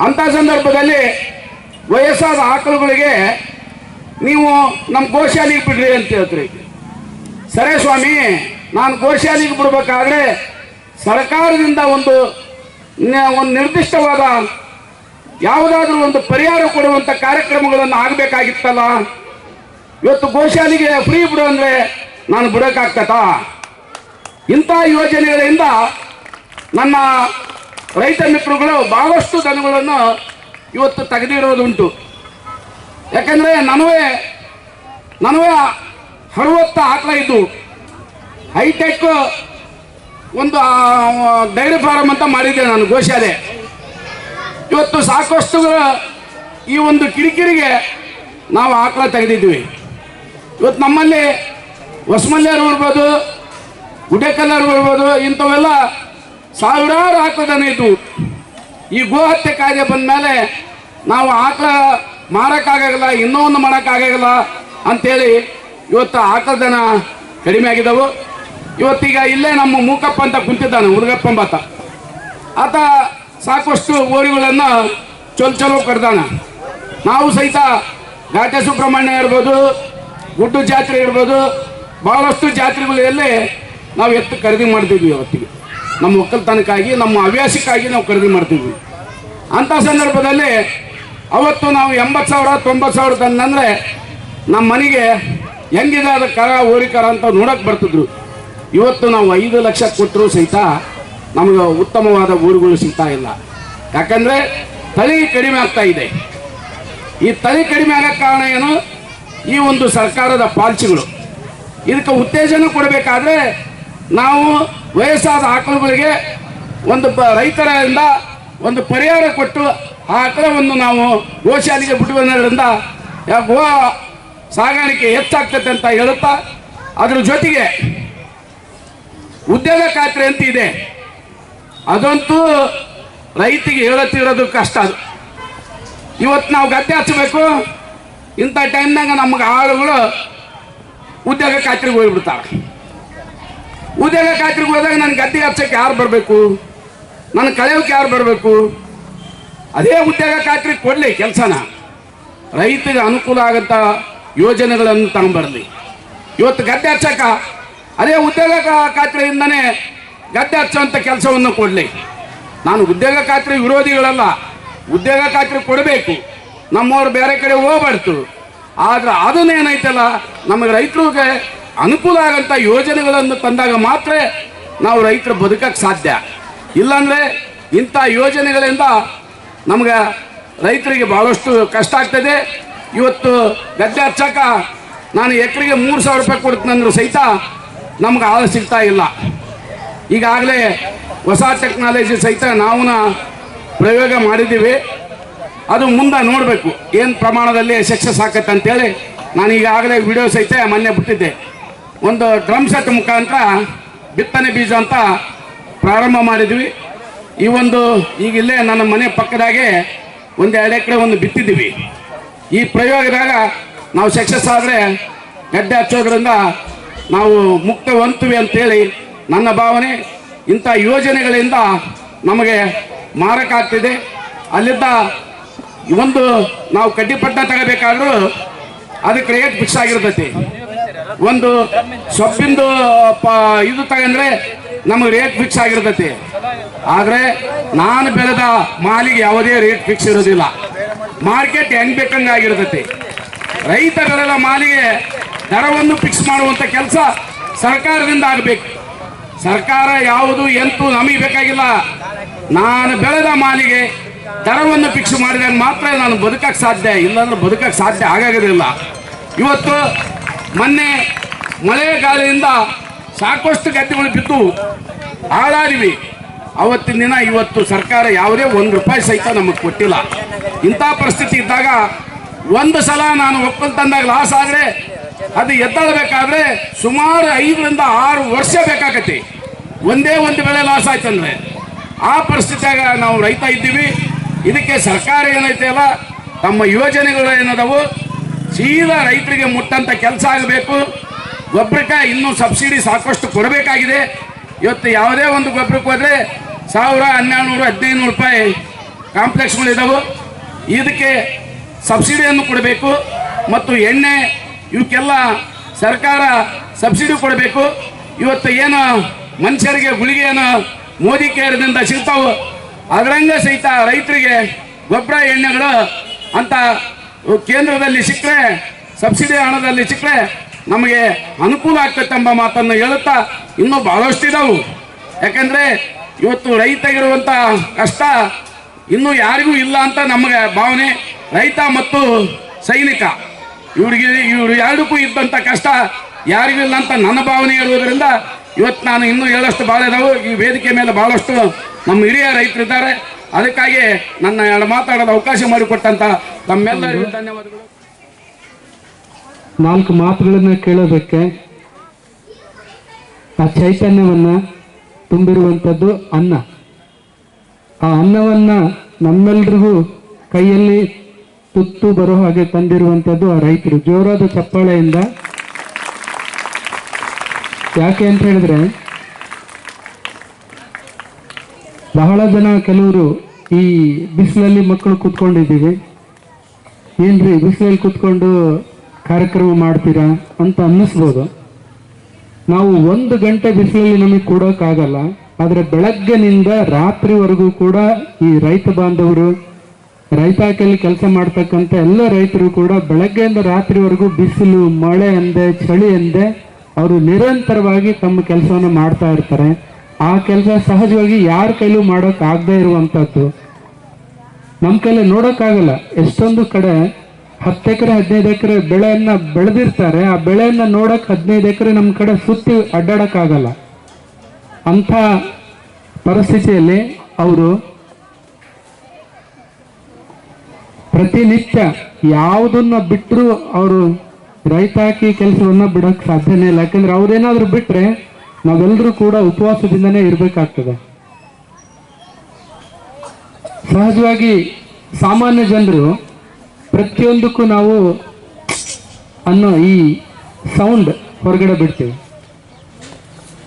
Speaker 6: ಅಂಥ ಸಂದರ್ಭದಲ್ಲಿ ವಯಸ್ಸಾದ ಆಕಳುಗಳಿಗೆ ನೀವು ನಮ್ಮ ಗೋಶಾಲೆಗೆ ಬಿಡ್ರಿ ಅಂತ ಹೇಳ್ತೀರಿ. ಸರಿ ಸ್ವಾಮಿ, ನಾನು ಗೋಶಾಲೆಗೆ ಬಿಡ್ಬೇಕಾದ್ರೆ ಸರ್ಕಾರದಿಂದ ಒಂದು ಒಂದು ನಿರ್ದಿಷ್ಟವಾದ ಯಾವುದಾದ್ರೂ ಒಂದು ಪರಿಹಾರ ಕೊಡುವಂತ ಕಾರ್ಯಕ್ರಮಗಳನ್ನು ಆಗಬೇಕಾಗಿತ್ತಲ್ಲ? ಇವತ್ತು ಗೋಶಾಲೆಗೆ ಫ್ರೀ ಬಿಡು ಅಂದ್ರೆ ನಾನು ಬಿಡೋಕ್ಕಾಗ್ತದಾ? ಇಂಥ ಯೋಜನೆಗಳಿಂದ ನನ್ನ ರೈತ ಮಿತ್ರಗಳು ಬಹಳಷ್ಟು ದನಗಳನ್ನು ಇವತ್ತು ತೆಗೆದಿಡೋದುಂಟು. ಯಾಕಂದ್ರೆ ನನವೇ ನನವೇ ಅರವತ್ತು ಆಕಳ ಇದ್ದು, ಹೈಟೆಕ್ ಒಂದು ಡೈರಿ ಫಾರಂ ಅಂತ ಮಾಡಿದ್ದೆ ನಾನು ಗೋಶಾಲೆ. ಇವತ್ತು ಸಾಕಷ್ಟು ಈ ಒಂದು ಕಿರಿಕಿರಿಗೆ ನಾವು ಆಕಳ ತೆಗೆದಿದ್ವಿ ಇವತ್ತು ನಮ್ಮಲ್ಲಿ ಹೊಸಮಲ್ಯರು ಇರ್ಬೋದು ಗುಡೇಕಲ್ಲರು ಇರ್ಬೋದು ಇಂಥವೆಲ್ಲ ಸಾವಿರಾರು ಆಕಳದನ ಇದ್ವು. ಈ ಗೋಹತ್ಯೆ ಕಾಯ್ದೆ ಬಂದ ಮೇಲೆ ನಾವು ಆಕಳ ಮಾರೋಕ್ಕಾಗಲ್ಲ, ಇನ್ನೂ ಒಂದು ಮಾಡೋಕ್ಕಾಗಲ್ಲ ಅಂಥೇಳಿ ಇವತ್ತು ಆಕಳದನ ಕಡಿಮೆ ಆಗಿದ್ದವು. ಇವತ್ತೀಗ ಇಲ್ಲೇ ನಮ್ಮ ಮೂಕಪ್ಪ ಅಂತ ಕುಂತಿದ್ದಾನೆ ಮುರುಗಪ್ಪ ಬಾತ ಆತ ಸಾಕಷ್ಟು ಓರಿಗಳನ್ನು ಚೊಲ್ ಚಲೋ ಕಡ್ದಾನ ನಾವು ಸಹಿತ ಘಾಟೆ ಸುಬ್ರಹ್ಮಣ್ಯ ಇರ್ಬೋದು, ಗುಡ್ಡು ಜಾತ್ರೆ ಇರ್ಬೋದು, ಬಹಳಷ್ಟು ಜಾತ್ರೆಗಳಲ್ಲಿ ನಾವು ಎತ್ತು ಖರೀದಿ ಮಾಡ್ತಿದ್ವಿ ಅವತ್ತಿಗೆ ನಮ್ಮ ಒಕ್ಕಲ್ತನಕ್ಕಾಗಿ, ನಮ್ಮ ಹವ್ಯಾಸಕ್ಕಾಗಿ ನಾವು ಖರೀದಿ ಮಾಡ್ತಿದ್ವಿ. ಅಂಥ ಸಂದರ್ಭದಲ್ಲಿ ಅವತ್ತು ನಾವು ಎಂಬತ್ತು ಸಾವಿರ, ತೊಂಬತ್ತು ಸಾವಿರ ತಂದಂದರೆ ನಮ್ಮ ಮನೆಗೆ ಹೆಂಗಿದೆ ಅದು ಕರ ಓರಿ ಕರ ಅಂತ ನೋಡಕ್ಕೆ ಬರ್ತಿದ್ರು. ಇವತ್ತು ನಾವು ಐದು ಲಕ್ಷ ಕೊಟ್ಟರು ಸಹಿತ ನಮಗೆ ಉತ್ತಮವಾದ ಊರುಗಳು ಸಿಗ್ತಾ ಇಲ್ಲ. ಯಾಕಂದ್ರೆ ತಳಿ ಕಡಿಮೆ ಆಗ್ತಾ ಇದೆ. ಈ ತಳಿ ಕಡಿಮೆ ಆಗಕ್ಕೆ ಕಾರಣ ಏನು? ಈ ಒಂದು ಸರ್ಕಾರದ ಪಾಲಿಸಿಗಳು. ಇದಕ್ಕೆ ಉತ್ತೇಜನ ಕೊಡಬೇಕಾದ್ರೆ ನಾವು ವಯಸ್ಸಾದ ಆಕಳುಗಳಿಗೆ ಒಂದು ಬ ರೈತರಿಂದ ಒಂದು ಪರಿಹಾರ ಕೊಟ್ಟು ಆ ಆಕಳವನ್ನು ನಾವು ಗೋಶಾಲಿಗೆ ಬಿಟ್ಟು ಯಾ- ಗೋ ಸಾಗಾಣಿಕೆ ಹೆಚ್ಚಾಗ್ತದೆ ಅಂತ ಹೇಳುತ್ತಾ, ಅದ್ರ ಜೊತೆಗೆ ಉದ್ಯೋಗ ಖಾತ್ರಿ ಅಂತ ಇದೆ. ಅದಂತೂ ರೈತಿಗೆ ಹೇಳತ್ತಿರೋದು ಕಷ್ಟ ಅದು. ಇವತ್ತು ನಾವು ಗದ್ದೆ ಹಚ್ಚಬೇಕು, ಇಂಥ ಟೈಮ್ನಾಗ ನಮ್ಗೆ ಆಳುಗಳು ಉದ್ಯೋಗ ಖಾತ್ರಿಗೆ ಹೋಗ್ಬಿಡ್ತಾರೆ. ಉದ್ಯೋಗ ಖಾತ್ರಿಗೆ ಹೋದಾಗ ನನ್ನ ಗದ್ದೆ ಹಚ್ಚಕ್ಕೆ ಯಾರು ಬರಬೇಕು? ನನ್ನ ಕಳೆಯೋಕೆ ಯಾರು ಬರಬೇಕು? ಅದೇ ಉದ್ಯೋಗ ಖಾತ್ರಿ ಕೊಡಲಿ ಕೆಲಸನ. ರೈತರಿಗೆ ಅನುಕೂಲ ಆಗಂತ ಯೋಜನೆಗಳನ್ನು ತಗೊಂಬರಲಿ. ಇವತ್ತು ಗದ್ದೆ ಹಚ್ಚಕ್ಕ, ಅದೇ ಉದ್ಯೋಗ ಖಾತ್ರಿಯಿಂದನೇ ಗದ್ದೆ ಹಚ್ಚುವಂಥ ಕೆಲಸವನ್ನು ಕೊಡಲಿ. ನಾನು ಉದ್ಯೋಗ ಖಾತ್ರಿ ವಿರೋಧಿಗಳಲ್ಲ. ಉದ್ಯೋಗ ಖಾತ್ರಿ ಕೊಡಬೇಕು. ನಮ್ಮವ್ರು ಬೇರೆ ಕಡೆ ಹೋಗ್ಬಾರ್ದು. ಆದ್ರೆ ಅದನ್ನೇನೈತಲ್ಲ ನಮಗೆ ರೈತರಿಗೆ ಅನುಕೂಲ ಆಗಂತ ಯೋಜನೆಗಳನ್ನು ತಂದಾಗ ಮಾತ್ರ ನಾವು ರೈತರು ಬದುಕಕ್ಕೆ ಸಾಧ್ಯ. ಇಲ್ಲಾಂದರೆ ಇಂಥ ಯೋಜನೆಗಳಿಂದ ನಮಗೆ ರೈತರಿಗೆ ಭಾಳಷ್ಟು ಕಷ್ಟ ಆಗ್ತದೆ. ಇವತ್ತು ಗದ್ದೆ ಹಚ್ಚಕ್ಕ ನಾನು ಎಕರೆಗೆ ಮೂರು ಸಾವಿರ ರೂಪಾಯಿ ಕೊಡ್ತೀನಂದ್ರೂ ಸಹಿತ ನಮ್ಗೆ ಆಳ ಸಿಗ್ತಾ ಇಲ್ಲ. ಈಗಾಗಲೇ ಹೊಸ ಟೆಕ್ನಾಲಜಿ ಸಹಿತ ನಾವು ಪ್ರಯೋಗ ಮಾಡಿದ್ದೀವಿ. ಅದು ಮುಂದೆ ನೋಡಬೇಕು ಏನು ಪ್ರಮಾಣದಲ್ಲಿ ಸಕ್ಸಸ್ ಆಗತ್ತೆ ಅಂತೇಳಿ. ನಾನು ಈಗಾಗಲೇ ವಿಡಿಯೋ ಸಹಿತ ಮೊನ್ನೆ ಬಿಟ್ಟಿದ್ದೆ. ಒಂದು ಡ್ರಮ್ ಸೆಟ್ ಮುಖಾಂತರ ಬಿತ್ತನೆ ಬೀಜ ಅಂತ ಪ್ರಾರಂಭ ಮಾಡಿದ್ವಿ. ಈ ಒಂದು ಈಗ ಇಲ್ಲೇ ನನ್ನ ಮನೆ ಪಕ್ಕದಾಗೆ ಒಂದು ಎರಡು ಎಕರೆ ಒಂದು ಬಿತ್ತಿದ್ದೀವಿ. ಈ ಪ್ರಯೋಗದಾಗ ನಾವು ಸಕ್ಸಸ್ ಆದರೆ ಗಡ್ಡೆ ಹಚ್ಚೋದ್ರಿಂದ ನಾವು ಮುಕ್ತ ಹೊಂತೀವಿ ಅಂತೇಳಿ ನನ್ನ ಭಾವನೆ ಇಂಥ ಯೋಜನೆಗಳಿಂದ ನಮಗೆ ಮಾರಕಾಗ್ತಿದೆ ಅಲ್ಲಿದ್ದ ಒಂದು ನಾವು ಕಡ್ಡಿಪಟ್ಟ ತಗೋಬೇಕಾದ್ರೂ ಅದಕ್ಕೆ ರೇಟ್ ಫಿಕ್ಸ್ ಆಗಿರ್ತೈತಿ. ಒಂದು ಸೊಪ್ಪಿಂದು, ಪ, ಇದು ತಗಂದ್ರೆ ನಮಗೆ ರೇಟ್ ಫಿಕ್ಸ್ ಆಗಿರ್ತೈತಿ. ಆದರೆ ನಾನು ಬೆಳೆದ ಮಾಲಿಗೆ ಯಾವುದೇ ರೇಟ್ ಫಿಕ್ಸ್ ಇರೋದಿಲ್ಲ. ಮಾರ್ಕೆಟ್ ಹೆಂಗ್ ಬೇಕಂಗೆ ಆಗಿರ್ತೈತಿ. ರೈತ ಬೆಳೆದ ಮಾಲಿಗೆ ದರವನ್ನು ಫಿಕ್ಸ್ ಮಾಡುವಂಥ ಕೆಲಸ ಸರ್ಕಾರದಿಂದ ಆಗಬೇಕು. ಸರ್ಕಾರ ಯಾವುದು ಎಂತೂ ನಮಗೆ ಬೇಕಾಗಿಲ್ಲ. ನಾನು ಬೆಳೆದ ಮಾಲಿಗೆ ದರವನ್ನು ಫಿಕ್ಸ್ ಮಾಡಿದಾಗ ಮಾತ್ರ ನಾನು ಬದುಕಕ್ಕೆ ಸಾಧ್ಯ, ಇಲ್ಲಾಂದ್ರೆ ಬದುಕಕ್ಕೆ ಸಾಧ್ಯ ಆಗೋದಿಲ್ಲ ಇವತ್ತು ಮೊನ್ನೆ ಮಳೆ ಗಾಳಿಯಿಂದ ಸಾಕಷ್ಟು ಗದ್ದೆಗಳು ಬಿದ್ದು ಹಾಳಾದಿವಿ. ಅವತ್ತಿನ ದಿನ ಇವತ್ತು ಸರ್ಕಾರ ಯಾವುದೇ ಒಂದು ರೂಪಾಯಿ ಸಹಿತ ನಮಗೆ ಕೊಟ್ಟಿಲ್ಲ. ಇಂಥ ಪರಿಸ್ಥಿತಿ ಇದ್ದಾಗ ಒಂದು ಸಲ ನಾನು ಒಕ್ಕಲ್ತನದಾಗ ಲಾಸ್ ಆದರೆ, ಅದು ಎದ್ದಳಬೇಕಾದ್ರೆ ಸುಮಾರು ಐದರಿಂದ ಆರು ವರ್ಷ ಬೇಕಾಗತ್ತೆ. ಒಂದೇ ಒಂದು ಬೆಳೆ ಲಾಸ್ ಆಯ್ತಂದ್ರೆ, ಆ ಪರಿಸ್ಥಿತಿಯಾಗ ನಾವು ರೈತ ಇದ್ದೀವಿ. ಇದಕ್ಕೆ ಸರ್ಕಾರ ಏನೈತೆ ಅಲ್ಲ, ತಮ್ಮ ಯೋಜನೆಗಳು ಏನದವು? ಸೀದಾ ರೈತರಿಗೆ ಮುಟ್ಟಂತ ಕೆಲಸ ಆಗಬೇಕು. ಗೊಬ್ಬರಕ್ಕೆ ಇನ್ನೂ ಸಬ್ಸಿಡಿ ಸಾಕಷ್ಟು ಕೊಡಬೇಕಾಗಿದೆ. ಇವತ್ತು ಯಾವುದೇ ಒಂದು ಗೊಬ್ಬರಕ್ಕೆ ಹೋದರೆ ಸಾವಿರ ಹನ್ನೆರಡು ನೂರು ಹದಿನೈದು ನೂರು ರೂಪಾಯಿ ಕಾಂಪ್ಲೆಕ್ಸ್ಗಳಿದ್ದಾವೆ ಇದಕ್ಕೆ ಸಬ್ಸಿಡಿಯನ್ನು ಕೊಡಬೇಕು ಮತ್ತು ಎಣ್ಣೆ, ಇವಕ್ಕೆಲ್ಲ ಸರ್ಕಾರ ಸಬ್ಸಿಡಿ ಕೊಡಬೇಕು. ಇವತ್ತು ಏನು ಮನುಷ್ಯರಿಗೆ ಗುಳಿಗೆಯನ್ನು ಮೋದಿ ಕೇರದಿಂದ ಸಿಗ್ತಾವೆ ಅದರಂಗ ಸಹಿತ ರೈತರಿಗೆ ಗೊಬ್ಬರ ಎಣ್ಣೆಗಳು ಅಂತ ಕೇಂದ್ರದಲ್ಲಿ ಸಿಕ್ಕರೆ, ಸಬ್ಸಿಡಿ ಹಣದಲ್ಲಿ ಸಿಕ್ಕರೆ ನಮಗೆ ಅನುಕೂಲ ಆಗ್ತೈತೆ ಎಂಬ ಮಾತನ್ನು ಹೇಳುತ್ತಾ ಇನ್ನೂ ಬಹಳಷ್ಟು ಇದಾವು. ಯಾಕಂದ್ರೆ ಇವತ್ತು ರೈತಗಿರುವಂಥ ಕಷ್ಟ ಇನ್ನೂ ಯಾರಿಗೂ ಇಲ್ಲ ಅಂತ ನಮಗೆ ಭಾವನೆ ರೈತ ಮತ್ತು ಸೈನಿಕ. ಇವ್ರಿಗೆ ಇವ್ರು ಎರಡಕ್ಕೂ ಇದ್ದಂಥ ಕಷ್ಟ ಯಾರಿಗೂ ಇಲ್ಲ ಅಂತ ನನ್ನ ಭಾವನೆ ಇರುವುದರಿಂದ ಇವತ್ತು ನಾನು ಇನ್ನೂ ಹೇಳಷ್ಟು ಭಾಳ ಇದಾವೆ. ಈ ವೇದಿಕೆ ಮೇಲೆ ಭಾಳಷ್ಟು ನಮ್ಮ ಹಿರಿಯ ರೈತರಿದ್ದಾರೆ. ಅದಕ್ಕಾಗಿ ನನ್ನ ಎರಡು ಮಾತಾಡಲು ಅವಕಾಶ ಮಾಡಿಕೊಟ್ಟಂತ ತಮ್ಮೆಲ್ಲರಿಗೂ ಧನ್ಯವಾದಗಳು.
Speaker 7: ನಾಲ್ಕು ಮಾತುಗಳನ್ನು ಕೇಳೋದಕ್ಕೆ ಆ ಚೈತನ್ಯವನ್ನ ತುಂಬಿರುವಂಥದ್ದು ಅನ್ನ. ಆ ಅನ್ನವನ್ನ ನಮ್ಮೆಲ್ರಿಗೂ ಕೈಯಲ್ಲಿ ತುತ್ತು ಬರೋ ಹಾಗೆ ತಂದಿರುವಂಥದ್ದು ಆ ರೈತರು. ಜೋರಾದ ಚಪ್ಪಾಳೆಯಿಂದ ಯಾಕೆ ಅಂತ ಹೇಳಿದ್ರೆ, ಬಹಳ ಜನ ಕೆಲವರು ಈ ಬಿಸಿಲಲ್ಲಿ ಮಕ್ಕಳು ಕೂತ್ಕೊಂಡಿದ್ದೀವಿ. ಏನ್ರಿ, ಬಿಸಿಲಲ್ಲಿ ಕೂತ್ಕೊಂಡು ಕಾರ್ಯಕ್ರಮ ಮಾಡ್ತೀರಾ ಅಂತ ಅನ್ನಿಸ್ಬೋದು. ನಾವು ಒಂದು ಗಂಟೆ ಬಿಸಿಲಲ್ಲಿ ನಮಗೆ ಕೂಡೋಕ್ಕಾಗಲ್ಲ, ಆದರೆ ಬೆಳಗ್ಗೆನಿಂದ ರಾತ್ರಿವರೆಗೂ ಕೂಡ ಈ ರೈತ ಬಾಂಧವರು ರೈತಾಕೆಯಲ್ಲಿ ಕೆಲಸ ಮಾಡ್ತಕ್ಕಂಥ ಎಲ್ಲ ರೈತರು ಕೂಡ ಬೆಳಗ್ಗೆಯಿಂದ ರಾತ್ರಿವರೆಗೂ ಬಿಸಿಲು, ಮಳೆ ಎಂದೆ ಚಳಿ ಎಂದೆ ಅವರು ನಿರಂತರವಾಗಿ ತಮ್ಮ ಕೆಲಸವನ್ನು ಮಾಡ್ತಾ ಇರ್ತಾರೆ. ಆ ಕೆಲಸ ಸಹಜವಾಗಿ ಯಾರ ಕೈಲೂ ಮಾಡೋಕೆ ಆಗದೆ ಇರುವಂತದ್ದು ನಮ್ಮ ಕೈಲಿ ನೋಡೋಕ್ಕಾಗಲ್ಲ. ಎಷ್ಟೊಂದು ಕಡೆ ಹತ್ತು ಎಕರೆ, ಹದಿನೈದು ಎಕರೆ ಬೆಳೆಯನ್ನು ಬೆಳೆದಿರ್ತಾರೆ. ಆ ಬೆಳೆಯನ್ನು ನೋಡೋಕೆ ಹದಿನೈದು ಎಕರೆ ನಮ್ಮ ಕಡೆ ಸುತ್ತಿ ಅಡ್ಡಾಡೋಕ್ಕಾಗಲ್ಲ. ಅಂಥ ಪರಿಸ್ಥಿತಿಯಲ್ಲಿ ಅವರು ಪ್ರತಿನಿತ್ಯ ಯಾವುದನ್ನು ಬಿಟ್ಟರೂ ಅವರು ರೈತಾಕಿ ಕೆಲಸವನ್ನ ಬಿಡಕ್ ಸಾಧ್ಯನೇ ಇಲ್ಲ. ಯಾಕಂದ್ರೆ ಅವ್ರೇನಾದ್ರೂ ಬಿಟ್ರೆ ನಾವೆಲ್ಲರೂ ಕೂಡ ಉಪವಾಸದಿಂದನೇ ಇರಬೇಕಾಗ್ತದೆ. ಸಹಜವಾಗಿ ಸಾಮಾನ್ಯ ಜನರು ಪ್ರತಿಯೊಂದಕ್ಕೂ ನಾವು ಅನ್ನೋ ಈ ಸೌಂಡ್ ಹೊರಗಡೆ ಬಿಡ್ತೀವಿ.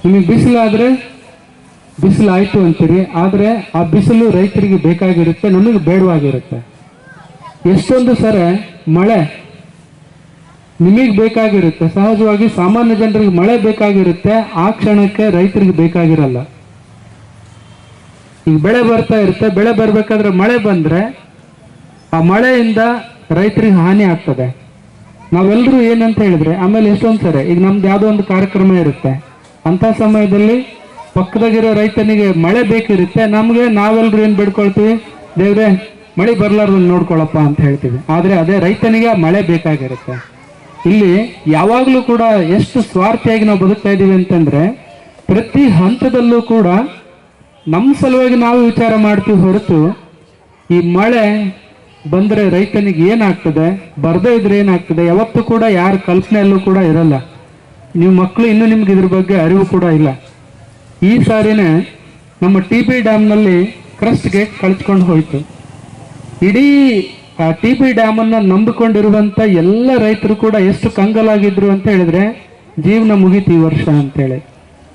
Speaker 7: ನಿಮಗೆ ಬಿಸಿಲಾದರೆ ಬಿಸಿಲು ಆಯಿತು ಅಂತೀರಿ, ಆದರೆ ಆ ಬಿಸಿಲು ರೈತರಿಗೆ ಬೇಕಾಗಿರುತ್ತೆ, ನಮಗೆ ಬೇಡವಾಗಿರುತ್ತೆ. ಎಷ್ಟೊಂದು ಸರ ಮಳೆ ನಿಮಗೆ ಬೇಕಾಗಿರುತ್ತೆ. ಸಹಜವಾಗಿ ಸಾಮಾನ್ಯ ಜನರಿಗೆ ಮಳೆ ಬೇಕಾಗಿರುತ್ತೆ. ಆ ಕ್ಷಣಕ್ಕೆ ರೈತರಿಗೆ ಬೇಕಾಗಿರಲ್ಲ. ಈಗ ಬೆಳೆ ಬರ್ತಾ ಇರುತ್ತೆ. ಬೆಳೆ ಬರಬೇಕಾದ್ರೆ ಮಳೆ ಬಂದ್ರೆ ಆ ಮಳೆಯಿಂದ ರೈತರಿಗೆ ಹಾನಿ ಆಗ್ತದೆ. ನಾವೆಲ್ಲರೂ ಏನಂತ ಹೇಳಿದ್ರೆ, ಆಮೇಲೆ ಎಷ್ಟೊಂದು ಸರಿ, ಈಗ ನಮ್ದು ಯಾವುದೋ ಒಂದು ಕಾರ್ಯಕ್ರಮ ಇರುತ್ತೆ. ಅಂತ ಸಮಯದಲ್ಲಿ ಪಕ್ಕದಾಗಿರೋ ರೈತನಿಗೆ ಮಳೆ ಬೇಕಿರುತ್ತೆ. ನಮಗೆ ನಾವೆಲ್ಲರೂ ಏನು ಬೇಡ್ಕೊಳ್ತೀವಿ? ದೇವ್ರೆ, ಮಳೆ ಬರ್ಲಾರ್ದಂಗೆ ನೋಡ್ಕೊಳಪ್ಪ ಅಂತ ಹೇಳ್ತೀವಿ. ಆದರೆ ಅದೇ ರೈತನಿಗೆ ಮಳೆ ಬೇಕಾಗಿರುತ್ತೆ. ಇಲ್ಲಿ ಯಾವಾಗಲೂ ಕೂಡ ಎಷ್ಟು ಸ್ವಾರ್ಥಿಯಾಗಿ ನಾವು ಬದುಕ್ತಾ ಇದ್ದೀವಿ ಅಂತಂದ್ರೆ, ಪ್ರತಿ ಹಂತದಲ್ಲೂ ಕೂಡ ನಮ್ಮ ಸಲುವಾಗಿ ನಾವು ವಿಚಾರ ಮಾಡ್ತೀವಿ ಹೊರತು, ಈ ಮಳೆ ಬಂದರೆ ರೈತನಿಗೆ ಏನಾಗ್ತದೆ, ಬರದೇ ಇದ್ರೆ ಏನಾಗ್ತದೆ, ಯಾವತ್ತೂ ಕೂಡ ಯಾರ ಕಲ್ಪನೆಯಲ್ಲೂ ಕೂಡ ಇರಲ್ಲ. ನೀವು ಮಕ್ಕಳು ಇನ್ನೂ ನಿಮ್ಗೆ ಇದ್ರ ಬಗ್ಗೆ ಅರಿವು ಕೂಡ ಇಲ್ಲ. ಈ ಸಾರಿನೇ ನಮ್ಮ ಟಿ ಬಿ ಡ್ಯಾಮ್ನಲ್ಲಿ ಕ್ರಸ್ಟ್ಗೆ ಕಳಿಸ್ಕೊಂಡು ಹೋಯ್ತು. ಇಡೀ ಆ ಟಿ ಬಿ ಡ್ಯಾಮನ್ನು ನಂಬಿಕೊಂಡಿರುವಂಥ ಎಲ್ಲ ರೈತರು ಕೂಡ ಎಷ್ಟು ಕಂಗಲಾಗಿದ್ರು ಅಂತ ಹೇಳಿದ್ರೆ ಜೀವನ ಮುಗೀತು ಈ ವರ್ಷ ಅಂತೇಳಿ.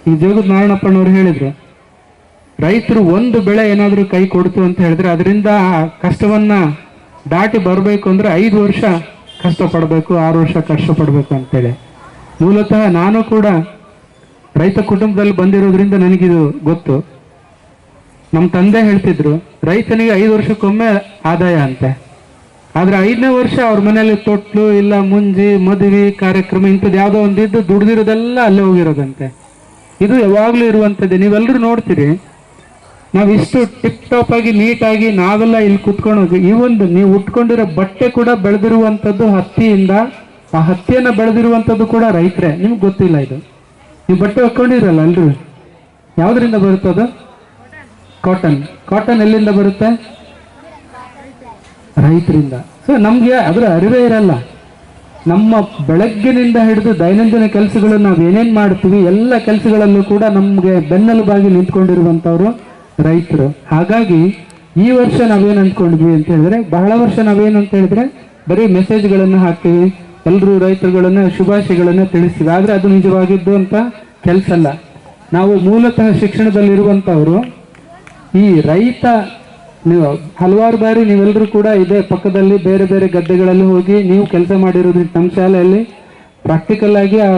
Speaker 7: ಈ ಜೋಗದ ನಾರಾಯಣಪ್ಪನವ್ರು ಹೇಳಿದ್ರು. ರೈತರು ಒಂದು ಬೆಳೆ ಏನಾದರೂ ಕೈ ಕೊಡ್ತು ಅಂತ ಹೇಳಿದ್ರೆ ಅದರಿಂದ ಆ ಕಷ್ಟವನ್ನ ದಾಟಿ ಬರಬೇಕು ಅಂದ್ರೆ ಐದು ವರ್ಷ ಕಷ್ಟಪಡಬೇಕು ಆರು ವರ್ಷ ಕಷ್ಟಪಡಬೇಕು ಅಂತೇಳಿ. ಮೂಲತಃ ನಾನು ಕೂಡ ರೈತ ಕುಟುಂಬದಲ್ಲಿ ಬಂದಿರೋದ್ರಿಂದ ನನಗಿದು ಗೊತ್ತು. ನಮ್ಮ ತಂದೆ ಹೇಳ್ತಿದ್ರು, ರೈತನಿಗೆ ಐದು ವರ್ಷಕ್ಕೊಮ್ಮೆ ಆದಾಯ ಅಂತೆ. ಆದ್ರೆ ಐದನೇ ವರ್ಷ ಅವ್ರ ಮನೆಯಲ್ಲಿ ತೊಟ್ಲು ಇಲ್ಲ, ಮುಂಜಿ, ಮದುವೆ ಕಾರ್ಯಕ್ರಮ ಇಂಥದ್ದು ಯಾವುದೋ ಒಂದಿದ್ದು ದುಡ್ದಿರೋದೆಲ್ಲ ಅಲ್ಲೇ ಹೋಗಿರೋದಂತೆ. ಇದು ಯಾವಾಗಲೂ ಇರುವಂಥದ್ದು. ನೀವೆಲ್ಲರೂ ನೋಡ್ತೀರಿ, ನಾವು ಇಷ್ಟು ಟಿಪ್ ಟಾಪ್ ಆಗಿ, ನೀಟಾಗಿ ನಾವೆಲ್ಲ ಇಲ್ಲಿ ಕುತ್ಕೊಂಡು ಈ ಒಂದು ನೀವು ಉಟ್ಕೊಂಡಿರೋ ಬಟ್ಟೆ ಕೂಡ ಬೆಳೆದಿರುವಂಥದ್ದು ಹತ್ತಿಯಿಂದ, ಆ ಹತ್ತಿಯನ್ನ ಬೆಳೆದಿರುವಂಥದ್ದು ಕೂಡ ರೈತರೇ. ನಿಮ್ಗೆ ಗೊತ್ತಿಲ್ಲ ಇದು. ನೀವು ಬಟ್ಟೆ ಹಾಕೊಂಡಿರಲ್ಲ ಅಲ್ರಿ ಯಾವ್ದ್ರಿಂದ ಬರುತ್ತದು? ಕಾಟನ್ ಕಾಟನ್ ಎಲ್ಲಿಂದ ಬರುತ್ತೆ? ರೈತರಿಂದ. ಸೊ ನಮಗೆ ಅದರ ಅರಿವೇ ಇರಲ್ಲ. ನಮ್ಮ ಬೆಳಗ್ಗಿನಿಂದ ಹಿಡಿದು ದೈನಂದಿನ ಕೆಲಸಗಳನ್ನು ನಾವು ಏನೇನು ಮಾಡ್ತೀವಿ, ಎಲ್ಲ ಕೆಲಸಗಳಲ್ಲೂ ಕೂಡ ನಮಗೆ ಬೆನ್ನೆಲುಬಾಗಿ ನಿಂತ್ಕೊಂಡಿರುವಂಥವ್ರು ರೈತರು. ಹಾಗಾಗಿ, ಈ ವರ್ಷ ನಾವೇನು ಅಂದ್ಕೊಂಡ್ವಿ ಅಂತ ಹೇಳಿದ್ರೆ, ಬಹಳ ವರ್ಷ ನಾವೇನು ಅಂತ ಹೇಳಿದ್ರೆ, ಬರೀ ಮೆಸೇಜ್ಗಳನ್ನು ಹಾಕ್ತೀವಿ. ಎಲ್ಲರೂ ರೈತರುಗಳನ್ನ ಶುಭಾಶಯಗಳನ್ನು ತಿಳಿಸ್ತೀವಿ. ಆದರೆ ಅದು ನಿಜವಾಗಿದ್ದು ಅಂತ ಕೆಲಸ ಅಲ್ಲ ನಾವು ಮೂಲತಃ ಶಿಕ್ಷಣದಲ್ಲಿರುವಂಥವರು, ಈ ರೈತ ನೀವು ಹಲವಾರು ಬಾರಿ ನೀವೆಲ್ಲರೂ ಕೂಡ ಇದೇ ಪಕ್ಕದಲ್ಲಿ ಬೇರೆ ಬೇರೆ ಗದ್ದೆಗಳಲ್ಲಿ ಹೋಗಿ ನೀವು ಕೆಲಸ ಮಾಡಿರೋದ್ರಿಂದ ನಮ್ಮ ಶಾಲೆಯಲ್ಲಿ ಪ್ರಾಕ್ಟಿಕಲ್ ಆಗಿ ಆ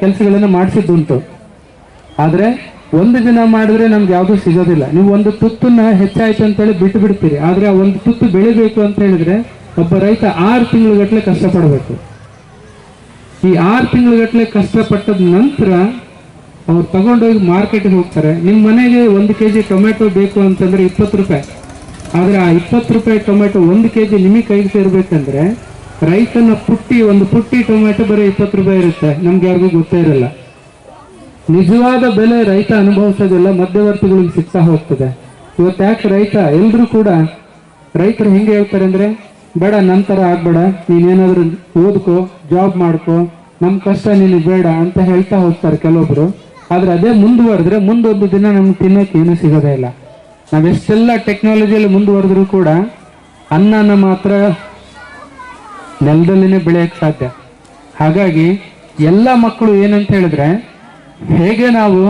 Speaker 7: ಕೆಲಸಗಳನ್ನು ಮಾಡಿಸಿದ್ದುಂಟು. ಆದರೆ ಒಂದು ದಿನ ಮಾಡಿದ್ರೆ ನಮ್ಗೆ ಯಾವುದೂ ಸಿಗೋದಿಲ್ಲ. ನೀವು ಒಂದು ತುತ್ತನ್ನ ಹೆಚ್ಚಾಯ್ತು ಅಂತೇಳಿ ಬಿಟ್ಟು ಬಿಡ್ತೀರಿ. ಆದರೆ ಆ ಒಂದು ತುತ್ತು ಬೆಳಿಬೇಕು ಅಂತ ಹೇಳಿದ್ರೆ ಒಬ್ಬ ರೈತ ಆರು ತಿಂಗಳುಗಟ್ಟಲೆ ಕಷ್ಟಪಡಬೇಕು. ಈ ಆರು ತಿಂಗಳುಗಟ್ಟಲೆ ಕಷ್ಟಪಟ್ಟದ ನಂತರ ಅವ್ರು ತಗೊಂಡೋಗಿ ಮಾರ್ಕೆಟಿಗೆ ಹೋಗ್ತಾರೆ. ನಿಮ್ಮ ಮನೆಗೆ ಒಂದು ಕೆ ಜಿ ಟೊಮೆಟೊ ಬೇಕು ಅಂತಂದರೆ ಇಪ್ಪತ್ತು ರೂಪಾಯಿ. ಆದರೆ ಆ ಇಪ್ಪತ್ತು ರೂಪಾಯಿ ಟೊಮೆಟೊ ಒಂದು ಕೆ ಜಿ ನಿಮಗೆ ಕೈಗೆ ಸೇರಬೇಕಂದ್ರೆ ರೈತನ ಪುಟ್ಟಿ, ಒಂದು ಪುಟ್ಟಿ ಟೊಮೆಟೊ ಬರೀ ಇಪ್ಪತ್ತು ರೂಪಾಯಿ ಇರುತ್ತೆ. ನಮ್ಗೆ ಯಾರಿಗೂ ಗೊತ್ತೇ ಇರಲ್ಲ. ನಿಜವಾದ ಬೆಲೆ ರೈತ ಅನುಭವಿಸೋದಿಲ್ಲ, ಮಧ್ಯವರ್ತಿಗಳಿಗೆ ಸಿಗ್ತಾ ಹೋಗ್ತದೆ. ಇವತ್ತು ಯಾಕೆ ರೈತ? ಎಲ್ಲರೂ ಕೂಡ ರೈತರು ಹೆಂಗೆ ಹೇಳ್ತಾರೆ ಅಂದರೆ, ಬೇಡ ನನ್ನ ಥರ ಆಗಬೇಡ. ನೀನೇನಾದರೂ ಓದ್ಕೋ ಜಾಬ್ ಮಾಡ್ಕೋ. ನಮ್ಮ ಕಷ್ಟ ನಿನಗೆ ಬೇಡ ಅಂತ ಹೇಳ್ತಾ ಹೋಗ್ತಾರೆ ಕೆಲವೊಬ್ರು. ಆದ್ರೆ ಅದೇ ಮುಂದುವರೆದ್ರೆ ಮುಂದೊಂದು ದಿನ ನಮ್ಗೆ ತಿನ್ನೋಕೆ ಏನು ಸಿಗೋದೇ ಇಲ್ಲ. ನಾವೆಷ್ಟೆಲ್ಲ ಟೆಕ್ನಾಲಜಿಯಲ್ಲಿ ಮುಂದುವರೆದ್ರು ಕೂಡ ಅನ್ನನ ಮಾತ್ರ ನೆಲದಲ್ಲಿನೇ ಬೆಳೆಯಕ್ಕೆ ಸಾಧ್ಯ. ಹಾಗಾಗಿ ಎಲ್ಲ ಮಕ್ಕಳು ಏನಂತ ಹೇಳಿದ್ರೆ, ಹೇಗೆ ನಾವು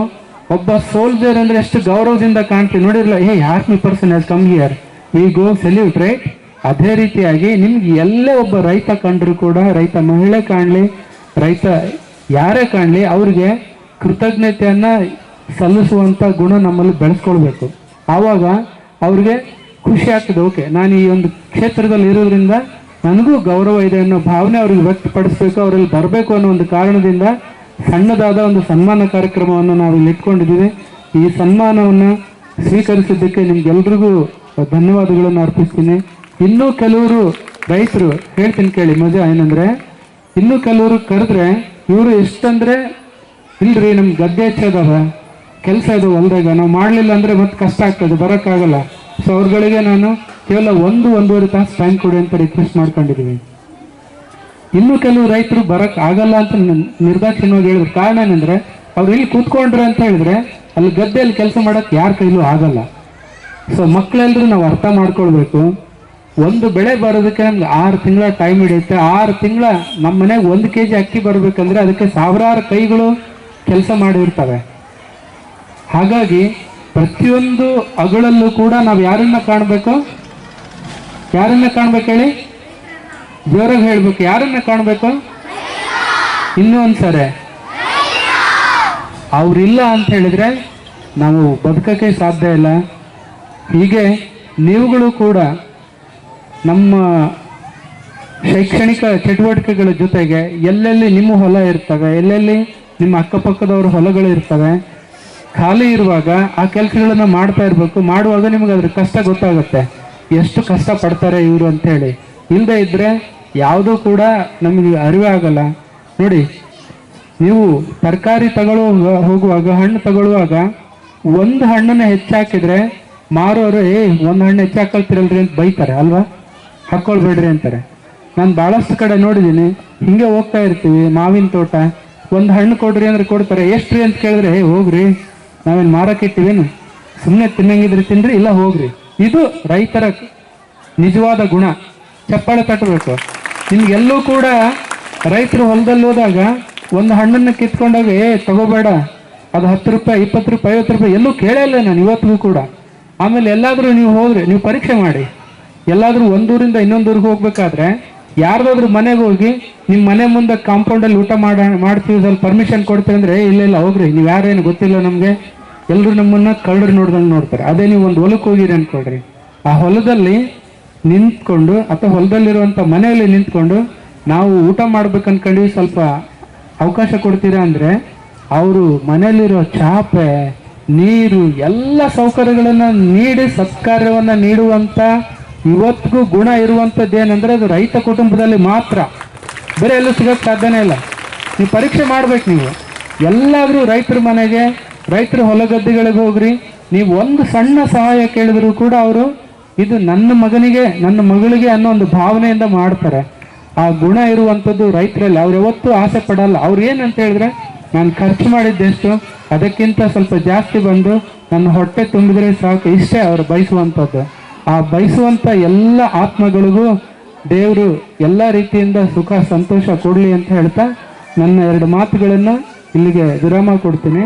Speaker 7: ಒಬ್ಬ ಸೋಲ್ಜರ್ ಅಂದ್ರೆ ಎಷ್ಟು ಗೌರವದಿಂದ ಕಾಣ್ತೀವಿ ನೋಡಿರಲ್ಲ hey army person as come here we go salute right ಅದೇ ರೀತಿಯಾಗಿ ನಿಮ್ಗೆ ಎಲ್ಲೇ ಒಬ್ಬ ರೈತ ಕಂಡ್ರು ಕೂಡ, ರೈತ ಮಹಿಳೆ ಕಾಣಲಿ, ರೈತ ಯಾರೇ ಕಾಣಲಿ, ಅವ್ರಿಗೆ ಕೃತಜ್ಞತೆಯನ್ನ ಸಲ್ಲಿಸುವಂತ ಗುಣ ನಮ್ಮಲ್ಲಿ ಬೆಳೆಸ್ಕೊಳ್ಬೇಕು. ಆವಾಗ ಅವ್ರಿಗೆ ಖುಷಿ ಆಗ್ತದೆ. ಓಕೆ ನಾನು ಈ ಒಂದು ಕ್ಷೇತ್ರದಲ್ಲಿ ಇರೋದ್ರಿಂದ ನನಗೂ ಗೌರವ ಇದೆ ಅನ್ನೋ ಭಾವನೆ ಅವ್ರಿಗೆ ವ್ಯಕ್ತಪಡಿಸ್ಬೇಕು. ಅವರಲ್ಲಿ ಬರಬೇಕು ಅನ್ನೋ ಒಂದು ಕಾರಣದಿಂದ ಸಣ್ಣದಾದ ಒಂದು ಸನ್ಮಾನ ಕಾರ್ಯಕ್ರಮವನ್ನು ನಾವು ಇಲ್ಲಿ ಇಟ್ಕೊಂಡಿದ್ದೀವಿ. ಈ ಸನ್ಮಾನವನ್ನು ಸ್ವೀಕರಿಸಿದ್ದಕ್ಕೆ ನಿಮ್ಗೆಲ್ರಿಗೂ ಧನ್ಯವಾದಗಳನ್ನು ಅರ್ಪಿಸ್ತೀನಿ. ಇನ್ನೂ ಕೆಲವರು ರೈತರು, ಹೇಳ್ತೀನಿ ಕೇಳಿ ಮಜಾ, ಏನಂದರೆ, ಇನ್ನೂ ಕೆಲವರು ಕರೆದ್ರೆ ಇವರು ಎಷ್ಟಂದ್ರೆ ಇಲ್ರಿ ನಮ್ ಗದ್ದೆ ಹೆಚ್ಚದವ, ಕೆಲಸ ಇದು ಹೊಲ್ದಾಗ. ನಾವು ಮಾಡಲಿಲ್ಲ ಅಂದ್ರೆ ಮತ್ತೆ ಕಷ್ಟ ಆಗ್ತದೆ, ಬರೋಕ್ಕಾಗಲ್ಲ. ಸೊ ಅವ್ರಗಳಿಗೆ ನಾನು ಕೇವಲ ಒಂದು, ಒಂದೂವರೆ ತಾಸು ಟೈಮ್ ಕೊಡಿ ಅಂತ ರಿಕ್ವೆಸ್ಟ್ ಮಾಡ್ಕೊಂಡಿದ್ದೀವಿ ಇನ್ನು ಕೆಲವು ರೈತರು ಬರಕ್ ಆಗಲ್ಲ ಅಂತ ನಿರ್ದಾಕ್ಷಿಣ್ಯವಾಗಿ ಹೇಳಿದ್ರು. ಕಾರಣ ಏನಂದ್ರೆ, ಅವ್ರು ಇಲ್ಲಿ ಕೂತ್ಕೊಂಡ್ರೆ ಅಂತ ಹೇಳಿದ್ರೆ, ಅಲ್ಲಿ ಗದ್ದೆಯಲ್ಲಿ ಕೆಲಸ ಮಾಡೋಕ್ಕೆ ಯಾರ ಕೈಲೂ ಆಗಲ್ಲ. ಸೊ ಮಕ್ಕಳೆಲ್ಲರೂ ನಾವು ಅರ್ಥ ಮಾಡ್ಕೊಳ್ಬೇಕು. ಒಂದು ಬೆಳೆ ಬರೋದಕ್ಕೆ ನಮ್ಗೆ ಆರು ತಿಂಗಳ ಟೈಮ್ ಹಿಡಿಯುತ್ತೆ. ಆರು ತಿಂಗಳ ನಮ್ಮ ಮನೆಗೆ ಒಂದು ಕೆ ಜಿ ಅಕ್ಕಿ ಬರಬೇಕಂದ್ರೆ ಅದಕ್ಕೆ ಸಾವಿರಾರು ಕೈಗಳು ಕೆಲಸ ಮಾಡಿರ್ತವೆ. ಹಾಗಾಗಿ ಪ್ರತಿಯೊಂದು ಅಗಳಲ್ಲೂ ಕೂಡ ನಾವು ಯಾರನ್ನ ಕಾಣಬೇಕು? ಯಾರನ್ನ ಕಾಣ್ಬೇಕು ಹೇಳಿ? ಜೋರಾಗಿ ಹೇಳ್ಬೇಕು. ಯಾರನ್ನ ಕಾಣ್ಬೇಕು? ಇನ್ನೂ ಒಂದ್ಸರಿ. ಅವ್ರಿಲ್ಲ ಅಂತ ಹೇಳಿದ್ರೆ ನಾವು ಬದುಕಕ್ಕೆ ಸಾಧ್ಯ ಇಲ್ಲ. ಹೀಗೆ ನೀವುಗಳು ಕೂಡ ನಮ್ಮ ಶೈಕ್ಷಣಿಕ ಚಟುವಟಿಕೆಗಳ ಜೊತೆಗೆ ಎಲ್ಲೆಲ್ಲಿ ನಿಮ್ಮ ಹೊಲ ಇರ್ತವೆ, ಎಲ್ಲೆಲ್ಲಿ ನಿಮ್ಮ ಅಕ್ಕಪಕ್ಕದವರು ಹೊಲಗಳು ಇರ್ತವೆ, ಖಾಲಿ ಇರುವಾಗ ಆ ಕೆಲಸಗಳನ್ನು ಮಾಡ್ತಾ ಇರಬೇಕು, ಮಾಡುವಾಗ ನಿಮಗೆ ಅದ್ರ ಕಷ್ಟ ಗೊತ್ತಾಗುತ್ತೆ. ಎಷ್ಟು ಕಷ್ಟ ಪಡ್ತಾರೆ ಇವರು ಅಂತೇಳಿ ಇಲ್ಲದೆ ಇದ್ದರೆ ಯಾವುದೂ ಕೂಡ ನಮಗೆ ಅರಿವೆ ಆಗಲ್ಲ. ನೋಡಿ, ನೀವು ತರಕಾರಿ ತಗೊಳ್ಳುವ ಹೋಗುವಾಗ, ಹಣ್ಣು ತಗೊಳ್ಳುವಾಗ ಒಂದು ಹಣ್ಣನ್ನು ಹೆಚ್ಚಾಕಿದ್ರೆ ಮಾರೋರು, ಏ, ಒಂದು ಹಣ್ಣು ಹೆಚ್ಚಾಕಲ್ತಿರಲ್ರಿ ಅಂತ ಬೈತಾರೆ, ಅಲ್ವಾ? ಹಾಕ್ಕೊಳ್ಬೇಡ್ರಿ ಅಂತಾರೆ. ನಾನು ಭಾಳಷ್ಟು ಕಡೆ ನೋಡಿದ್ದೀನಿ ಹಿಂಗೆ ಹೋಗ್ತಾ ಇರ್ತೀವಿ, ಮಾವಿನ ತೋಟ. ಒಂದು ಹಣ್ಣು ಕೊಡ್ರಿ ಅಂದ್ರೆ ಕೊಡ್ತಾರೆ. ಎಷ್ಟ್ರಿ ಅಂತ ಕೇಳಿದ್ರೆ, ಏ, ಹೋಗ್ರಿ. ನಾವೇನು ಮಾರಕ್ಕಿಟ್ಟಿವೇನು ಸುಮ್ಮನೆ ತಿನ್ನಂಗಿದ್ರೆ ತಿನ್ರಿ, ಇಲ್ಲ ಹೋಗ್ರಿ. ಇದು ರೈತರ ನಿಜವಾದ ಗುಣ. ಚಪ್ಪಾಳೆ ತಟ್ಟಬೇಕು. ನಿಮ್ಗೆಲ್ಲೂ ಕೂಡ ರೈತರು ಹೊಲದಲ್ಲಿ ಹೋದಾಗ ಒಂದು ಹಣ್ಣನ್ನು ಕಿತ್ಕೊಂಡಾಗ, ಏ, ತಗೋಬೇಡ. ಅದು ಹತ್ತು ರೂಪಾಯಿ, ಇಪ್ಪತ್ತು ರೂಪಾಯಿ, ಐವತ್ತು ರೂಪಾಯಿ ಎಲ್ಲೂ ಕೇಳೇ ಇಲ್ಲ ನಾನು ಇವತ್ತಿಗೂ ಕೂಡ. ಆಮೇಲೆ ಎಲ್ಲಾದರೂ ನೀವು ಹೋದ್ರೆ, ನೀವು ಪರೀಕ್ಷೆ ಮಾಡಿ. ಎಲ್ಲಾದರೂ ಒಂದೂರಿಂದ ಇನ್ನೊಂದೂರಿಗೆ ಹೋಗ್ಬೇಕಾದ್ರೆ ಯಾರ್ದಾದ್ರೂ ಮನೆಗೆ ಹೋಗಿ ನಿಮ್ಮ ಮನೆ ಮುಂದೆ ಕಾಂಪೌಂಡಲ್ಲಿ ಊಟ ಮಾಡ ಮಾಡ್ತೀವಿ ಸ್ವಲ್ಪ ಪರ್ಮಿಷನ್ ಕೊಡ್ತೀವಿ ಅಂದ್ರೆ "ಏ, ಇಲ್ಲ ಇಲ್ಲ ಹೋಗ್ರಿ. ನೀವು ಯಾರೇನು ಗೊತ್ತಿಲ್ಲ ನಮಗೆ. ಎಲ್ಲರೂ ನಮ್ಮನ್ನ ಕಳ್ಳರು ನೋಡ್ದಂಗೆ ನೋಡ್ತಾರೆ. ಅದೇ ನೀವು ಒಂದು ಹೊಲಕ್ಕೆ ಹೋಗಿರಿ ಅನ್ಕೊಳ್ರಿ. ಆ ಹೊಲದಲ್ಲಿ ನಿಂತ್ಕೊಂಡು ಅಥವಾ ಹೊಲದಲ್ಲಿರುವಂಥ ಮನೆಯಲ್ಲಿ ನಿಂತ್ಕೊಂಡು ನಾವು ಊಟ ಮಾಡ್ಬೇಕು ಅನ್ಕೊಂಡ್ವಿ ಸ್ವಲ್ಪ ಅವಕಾಶ ಕೊಡ್ತೀರಾ ಅಂದ್ರೆ ಅವರು ಮನೆಯಲ್ಲಿರೋ ಚಾಪೆ ನೀರು ಎಲ್ಲ ಸೌಕರ್ಯಗಳನ್ನು ನೀಡಿ ಸತ್ಕಾರ್ಯವನ್ನು ನೀಡುವಂಥ ಇವತ್ತಿಗೂ ಗುಣ ಇರುವಂಥದ್ದು ಏನಂದರೆ ಅದು ರೈತ ಕುಟುಂಬದಲ್ಲಿ ಮಾತ್ರ. ಬೇರೆ ಎಲ್ಲೂ ಸಿಗೋಕ್ಕೆ ಸಾಧ್ಯನೇ ಇಲ್ಲ. ನೀವು ಪರೀಕ್ಷೆ ಮಾಡ್ಬೇಕು ನೀವು. ಎಲ್ಲಾದರೂ ರೈತರ ಮನೆಗೆ, ರೈತರ ಹೊಲಗದ್ದೆಗಳಿಗೆ ಹೋಗ್ರಿ. ನೀವು ಒಂದು ಸಣ್ಣ ಸಹಾಯ ಕೇಳಿದ್ರು ಕೂಡ ಅವರು ಇದು ನನ್ನ ಮಗನಿಗೆ, ನನ್ನ ಮಗಳಿಗೆ ಅನ್ನೋ ಒಂದು ಭಾವನೆಯಿಂದ ಮಾಡ್ತಾರೆ. ಆ ಗುಣ ಇರುವಂಥದ್ದು ರೈತರಲ್ಲಿ. ಅವ್ರು ಯಾವತ್ತೂ ಆಸೆ ಪಡಲ್ಲ. ಅವ್ರು ಏನಂತ ಹೇಳಿದ್ರೆ, ನಾನು ಖರ್ಚು ಮಾಡಿದ್ದೆಷ್ಟು ಅದಕ್ಕಿಂತ ಸ್ವಲ್ಪ ಜಾಸ್ತಿ ಬಂದು ನನ್ನ ಹೊಟ್ಟೆ ತುಂಬಿದ್ರೆ ಸಾಕು. ಇಷ್ಟೇ ಅವರು ಬಯಸುವಂಥದ್ದು. ಆ ಬಯಸುವಂಥ ಎಲ್ಲ ಆತ್ಮಗಳಿಗೂ ದೇವರು ಎಲ್ಲ ರೀತಿಯಿಂದ ಸುಖ, ಸಂತೋಷ ಕೊಡಲಿ ಅಂತ ಹೇಳ್ತಾ ನನ್ನ ಎರಡು ಮಾತುಗಳನ್ನು ಇಲ್ಲಿಗೆ ವಿರಾಮ ಕೊಡ್ತೀನಿ.